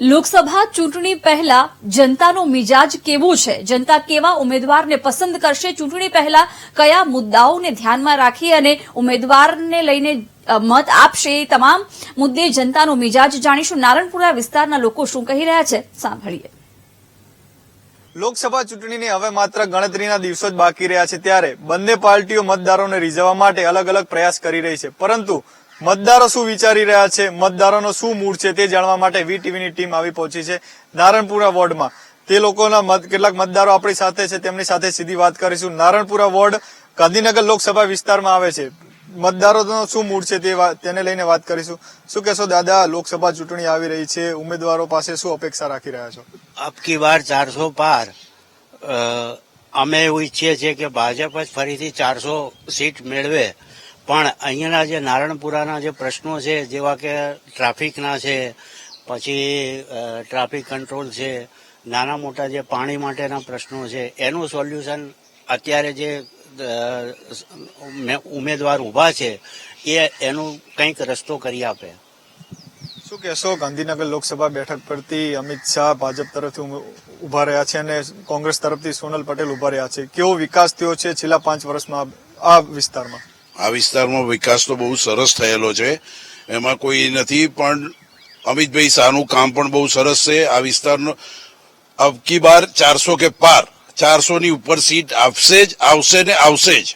લોકસભા ચૂંટણી પહેલા જનતાનો મિજાજ કેવો છે? જનતા કેવા ઉમેદવારને પસંદ કરશે? ચૂંટણી પહેલા કયા મુદ્દાઓને ધ્યાનમાં રાખી અને ઉમેદવારને લઈને મત આપશે? એ તમામ મુદ્દે જનતાનો મિજાજ જાણીશું. નારણપુરા વિસ્તારના લોકો શું કહી રહ્યા છે? સાંભળીએ. લોકસભા ચૂંટણીની હવે માત્ર ગણતરીના દિવસો જ બાકી રહ્યા છે ત્યારે બંને પાર્ટીઓ મતદારોને રીઝવવા માટે અલગ અલગ પ્રયાસ કરી રહી છે. પરંતુ મતદારો શું વિચારી રહ્યા છે? મતદારોનો શું મૂડ છે? તે જાણવા માટે વી ટીવીની ટીમ આવી પહોંચી છે નારણપુરા વોર્ડમાં. તે લોકોના મત, કેટલાક મતદારો આપણી સાથે છે, તેમની સાથે સીધી વાત કરીશું. નારણપુરા વોર્ડ ગાંધીનગર લોકસભા વિસ્તારમાં આવે છે. મતદારોનો શું મૂડ છે તે તેને લઈને વાત કરીશું. શું કહેશો દાદા, લોકસભા ચૂંટણી આવી રહી છે. ઉમેદવારો પાસે શું અપેક્ષા રાખી રહ્યા છો? આપકી વાર ચારસો પાર. અમે એવું ઈચ્છીએ છીએ કે ભાજપ જ ફરીથી ચારસો સીટ મેળવે. પણ અહીંયાના જે નારણપુરાના જે પ્રશ્નો છે, જેવા કે ટ્રાફિકના છે, પછી ટ્રાફિક કંટ્રોલ છે, નાના મોટા જે પાણી માટેના પ્રશ્નો છે, એનું સોલ્યુશન અત્યારે જે ઉમેદવાર ઊભા છે, એ એનું કંઈક રસ્તો કરી આપે. શું કહેશો? ગાંધીનગર લોકસભા બેઠક પરથી અમિત શાહ ભાજપ તરફથી ઊભા રહ્યા છે અને કોંગ્રેસ તરફથી સોનલ પટેલ ઊભા રહ્યા છે. કેવો વિકાસ થયો છે છેલ્લા પાંચ વર્ષમાં આ વિસ્તારમાં? આ વિસ્તારમાં વિકાસ તો બહુ સરસ થયેલો છે. એમાં કોઈ નથી પણ અમિતભાઈ શાહનું કામ પણ બહુ સરસ છે. આ વિસ્તારનો અબકી બાર ચારસો કે પાર ચારસોની ઉપર સીટ આપશે જ આવશે ને આવશે જ.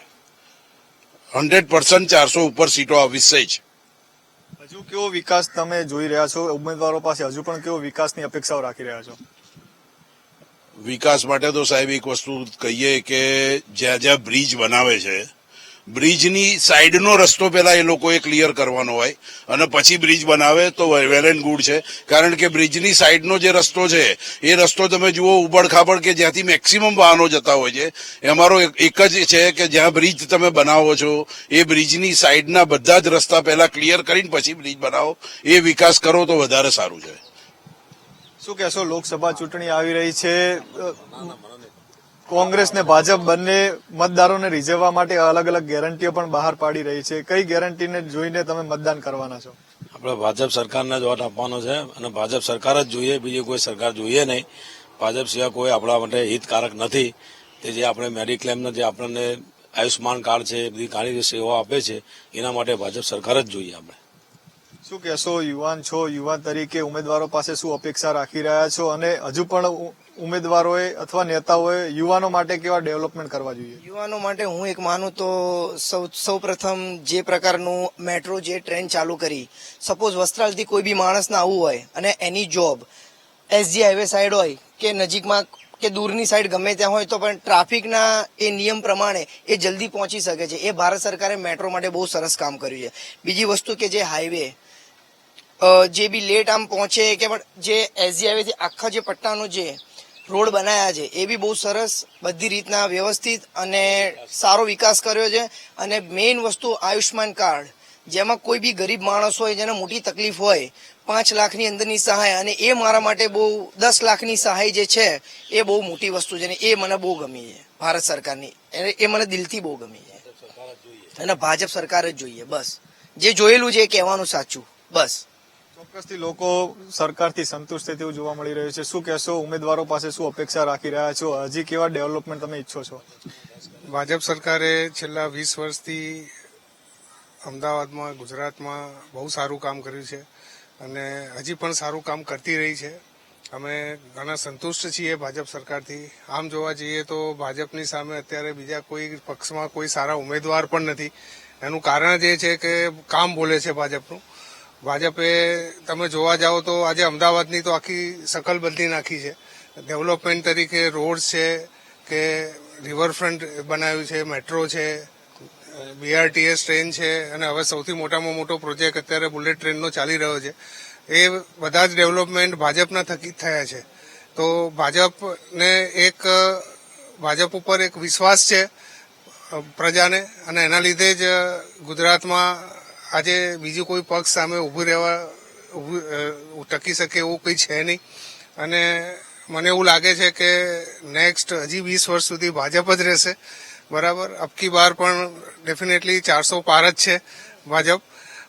હંડ્રેડ પર્સન્ટ ચારસો ઉપર સીટો આવશે જ. હજુ કેવો વિકાસ તમે જોઈ રહ્યા છો? ઉમેદવારો પાસે હજુ પણ કેવો વિકાસની અપેક્ષાઓ રાખી રહ્યા છો? વિકાસ માટે તો સાહેબ એક વસ્તુ કહીએ કે જ્યાં જ્યાં બ્રિજ બનાવે છે બ્રિજની સાઈડનો રસ્તો પહેલા એ લોકોએ ક્લિયર કરવાનો હોય અને પછી બ્રિજ બનાવે તો વેલ એન્ડ ગુડ છે. કારણ કે બ્રિજની સાઈડનો જે રસ્તો છે, એ રસ્તો તમે જુઓ ઉબડ કે જ્યાંથી મેક્સિમમ વાહનો જતા હોય છે અમારો એક જ છે કે જ્યાં બ્રિજ તમે બનાવો છો, એ બ્રિજની સાઈડના બધા જ રસ્તા પહેલા ક્લિયર કરીને પછી બ્રિજ બનાવો, એ વિકાસ કરો તો વધારે સારું છે. શું કહેશો? લોકસભા ચૂંટણી આવી રહી છે. કોંગ્રેસ ને ભાજપ બંને મતદારોને રીઝવવા માટે અલગ અલગ ગેરંટીઓ પણ બહાર પાડી રહી છે. કઈ ગેરંટીને જોઈને તમે મતદાન કરવાના છો? આપણે ભાજપ સરકારને જ વોટ આપવાનો છે અને ભાજપ સરકાર જ જોઈએ બીજી કોઈ સરકાર જોઈએ નહીં. ભાજપ સિવાય કોઈ આપણા માટે હિતકારક નથી. તે જે આપણે મેડિક્લેમના જે આપણને આયુષ્માન કાર્ડ છે બધી ઘણી જે સેવાઓ આપે છે એના માટે ભાજપ સરકાર જ જોઈએ આપણે. શું કહેશો યુવાન છો યુવાન તરીકે ઉમેદવારો પાસે શું અપેક્ષા રાખી રહ્યા છો? અને હજુ પણ ઉમેદવારોએ અથવા નેતાઓએ યુવાનો માટે કેવા ડેવલપમેન્ટ કરવા જોઈએ? યુવાનો માટે હું એક માનું તો સૌ પ્રથમ જે પ્રકારનું મેટ્રો, જે ટ્રેન ચાલુ કરી, સપોઝ વસ્ત્રાલથી કોઈ બી માણસને આવવું હોય અને એની જોબ, એસજી હાઈવે સાઈડ હોય કે નજીકમાં કે દૂરની સાઈડ ગમે ત્યાં હોય તો પણ ટ્રાફિકના એ નિયમ પ્રમાણે એ જલ્દી પહોંચી શકે છે. એ ભારત સરકારે મેટ્રો માટે બહુ સરસ કામ કર્યું છે. બીજી વસ્તુ કે જે હાઈવે જે બી લેટ આમ પહોંચે કે પણ જે એસજી હાઈવેથી આખા જે પટ્ટાનો જે રોડ બનાવ્યા છે. એ બી બહુ સરસ બધી રીતના વ્યવસ્થિત અને સારો વિકાસ કર્યો છે. અને મેઇન વસ્તુ આયુષ્માન કાર્ડ. જેમાં કોઈ બી ગરીબ માણસ હોય, જેને મોટી તકલીફ હોય, પાંચ લાખની અંદરની સહાય અને એ મારા માટે બહુ દસ લાખની સહાય જે છે, એ બહુ મોટી વસ્તુ છે એ મને બહુ ગમી છે. ભારત સરકારની. એ મને દિલથી બહુ ગમી છે. અને ભાજપ સરકાર જ જોઈએ. બસ. જે જોયેલું છે એ કહેવાનું સાચું. બસ. ચોક્કસથી લોકો સરકારથી સંતુષ્ટ છે તેવું જોવા મળી રહ્યું છે. શું કહેશો? ઉમેદવારો પાસે શું અપેક્ષા રાખી રહ્યા છો? હજી કેવા ડેવલપમેન્ટ તમે ઈચ્છો છો? ભાજપ સરકારે છેલ્લા વીસ વર્ષથી અમદાવાદમાં, ગુજરાતમાં બહુ સારું કામ કર્યું છે અને હજી પણ સારું કામ કરતી રહી છે. અમે ઘણા સંતુષ્ટ છીએ ભાજપ સરકારથી. આમ જોવા જઈએ તો ભાજપની સામે અત્યારે બીજા કોઈ પક્ષમાં કોઈ સારા ઉમેદવાર પણ નથી. એનું કારણ જ છે કે કામ બોલે છે ભાજપનું. ભાજપે તમે જોવા જાઓ તો આજે અમદાવાદની તો આખી સકલ બદલી નાખી છે. ડેવલપમેન્ટ તરીકે રોડ છે કે રિવરફ્રન્ટ બનાવ્યું છે મેટ્રો છે બીઆરટીએસ ટ્રેન છે અને હવે સૌથી મોટામાં મોટો પ્રોજેક્ટ અત્યારે બુલેટ ટ્રેનનો ચાલી રહ્યો છે. એ બધા જ ડેવલપમેન્ટ ભાજપના થકી થયા છે. તો ભાજપને એક, ભાજપ ઉપર એક વિશ્વાસ છે પ્રજાને અને એના લીધે જ ગુજરાતમાં આજે બીજું કોઈ પક્ષ સામે ઊભું રહેવા ટકી શકે એવું કંઈ છે નહીં. અને મને એવું લાગે છે કે નેક્સ્ટ હજી વીસ વર્ષ સુધી ભાજપ જ રહેશે. બરાબર? અબકી બાર પણ ડેફિનેટલી ચારસો પાર જ છે ભાજપ.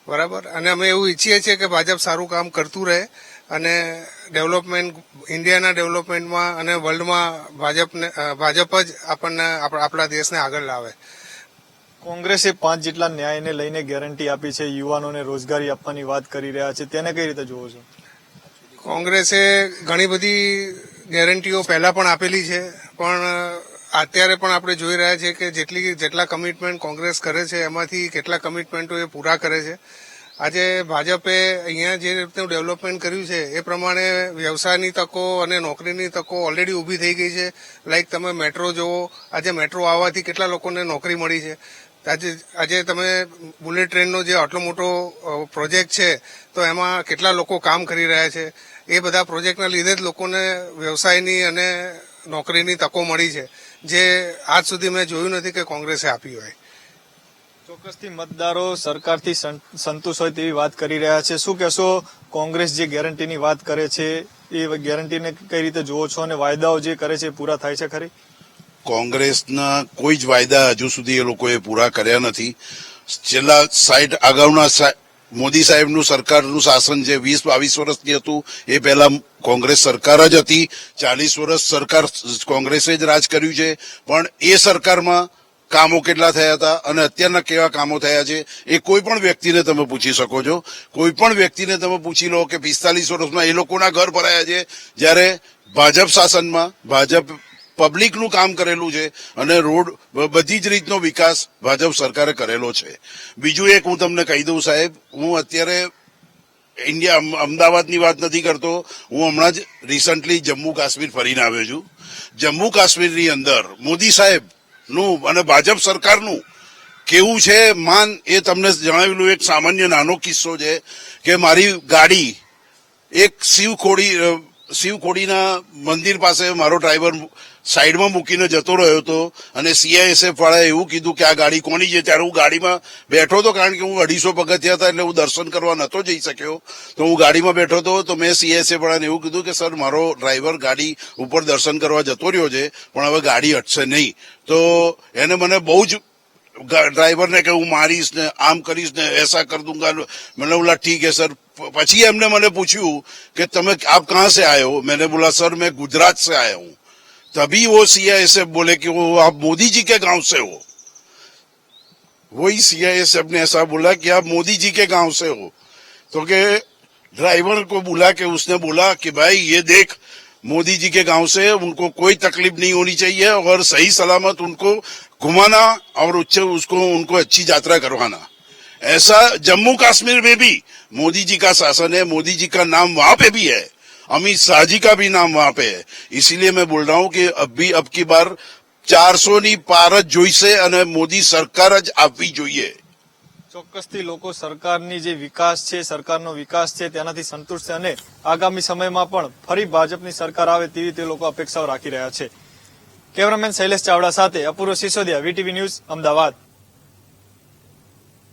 બરાબર? અને અમે એવું ઈચ્છીએ છીએ કે ભાજપ સારું કામ કરતું રહે અને ડેવલપમેન્ટ ઇન્ડિયાના ડેવલપમેન્ટમાં અને વર્લ્ડમાં ભાજપને ભાજપ જ આપણને, આપણા આપણા દેશને આગળ લાવે. કોંગ્રેસે પાંચ જેટલા ન્યાયને લઈને ગેરંટી આપી છે, યુવાનોને રોજગારી આપવાની વાત કરી રહ્યા છે. તેને કઈ રીતે જોવો છો? કોંગ્રેસે ઘણી બધી ગેરંટીઓ પહેલા પણ આપેલી છે, પણ અત્યારે પણ આપણે જોઈ રહ્યા છીએ કે જેટલી જેટલા કમિટમેન્ટ કોંગ્રેસ કરે છે, એમાંથી કેટલા કમિટમેન્ટો એ પૂરા કરે છે. આજે ભાજપે અહીંયા જે રીતનું ડેવલપમેન્ટ કર્યું છે, એ પ્રમાણે વ્યવસાયની તકો અને નોકરીની તકો ઓલરેડી ઊભી થઈ ગઈ છે. લાઈક તમે મેટ્રો જુઓ, આજે મેટ્રો આવવાથી કેટલા લોકોને નોકરી મળી છે. આજે આજે તમે બુલેટ ટ્રેનનો જે આટલો મોટો પ્રોજેક્ટ છે, તો એમાં કેટલા લોકો કામ કરી રહ્યા છે? એ બધા પ્રોજેક્ટના લીધે જ લોકોને વ્યવસાયની અને નોકરીની તકો મળી છે, જે આજ સુધી મેં જોયું નથી કે કોંગ્રેસે આપી હોય. ચોક્કસથી મતદારો સરકારથી સં- સંતુષ્ટ હોય તેવી વાત કરી રહ્યા છે. શું કહેશો, કોંગ્રેસ જે ગેરંટીની વાત કરે છે, એ ગેરંટીને કઈ રીતે જોવો છો અને વાયદાઓ જે કરે છે પૂરા થાય છે ખરી? કોંગ્રેસના કોઈ જ વાયદા હજુ સુધી એ લોકોએ પૂરા કર્યા નથી. છેલ્લા સાઈઠ અગાઉના મોદી સાહેબનું સરકારનું શાસન જે વીસ, બાવીસ વર્ષથી હતું, એ પહેલા કોંગ્રેસ સરકાર જ હતી. ચાલીસ વર્ષ સરકાર કોંગ્રેસે જ રાજ કર્યું છે. પણ એ સરકારમાં કામો કેટલા થયા હતા અને અત્યારના કેવા કામો થયા છે, એ કોઈ પણ વ્યક્તિને તમે પૂછી શકો છો. કોઈ પણ વ્યક્તિને તમે પૂછી લો કે પિસ્તાલીસ વર્ષમાં એ લોકોના ઘર ભરાયા છે, જ્યારે ભાજપ શાસનમાં, ભાજપ પબ્લિકનું કામ કરેલું છે અને રોડ બધી જ રીતનો વિકાસ ભાજપ સરકારે કરેલો છે. બીજું એક હું તમને કહી દઉં સાહેબ, હું અત્યારે ઇન્ડિયા અમદાવાદની વાત નથી કરતો, હું હમણાં જ રિસન્ટલી જમ્મુ કાશ્મીર ફરીને આવ્યો છું. જમ્મુ કાશ્મીરની અંદર મોદી સાહેબનું અને ભાજપ સરકારનું કેવું છે માન એ તમને જણાવેલું એક સામાન્ય નાનો કિસ્સો છે કે મારી ગાડી એક શિવખોડી શિવખોડીના મંદિર પાસે મારો ડ્રાઈવર સાઈડમાં મૂકીને જતો રહ્યો હતો અને સીઆઈએસએફ વાળાએ એવું કીધું કે આ ગાડી કોની છે? ત્યારે હું ગાડીમાં બેઠો હતો કારણ કે હું અઢીસો પગથિયા હતા એટલે હું દર્શન કરવા નહોતો જઈ શક્યો. તો હું ગાડીમાં બેઠો હતો, તો મેં સીઆઈએસએફ વાળાને એવું કીધું કે, સર, મારો ડ્રાઈવર ગાડી ઉપર દર્શન કરવા જતો રહ્યો છે, પણ હવે ગાડી હટશે નહીં. તો એને મને બહુ જ ડ્રાઈવરને કે, હું મારીશ ને, આમ કરીશ ને, એસા કર દૂંગા. મને બોલા ઠીક હે, સર. પછી એમને મને પૂછ્યું કે, તમે આપ કહાં સે આયો? મેને બોલા, સર, મેં ગુજરાત સે આયા હું. तभी वो सीआईएसएफ बोले कि वो, आप मोदी जी के गाँव से हो। वही सीआईएसएफ ने ऐसा बोला कि आप मोदी जी के गाँव से हो। तो के ड्राइवर को बुला के उसने बोला कि भाई, ये देख, मोदी जी के गाँव से उनको कोई तकलीफ़ नहीं होनी चाहिए और सही सलामत उनको घुमाना और उच्च, उसको, उनको अच्छी यात्रा करवाना। ऐसा जम्मू कश्मीर में भी मोदी जी का शासन है, मोदी जी का नाम वहाँ पे भी है। अमित शाह जी का भी नाम वहां पे है इसीलिए मैं बोल रहा हूं कि अब भी अब की बार ચારસો ની પાર જ જોઈશે અને મોદી સરકાર જ આપવી જોઈએ ચોક્કસથી લોકો સરકારની જે વિકાસ છે સરકારનો વિકાસ છે તેનાથી સંતુષ્ટ છે અને આગામી સમયમાં પણ ફરી ભાજપની સરકાર આવે તેવી તે લોકો અપેક્ષાઓ રાખી રહ્યા છે કેમેરામેન શૈલેષ ચાવડા સાથે અપૂર્વ સિસોદિયા વીટીવી ન્યૂઝ અમદાવાદ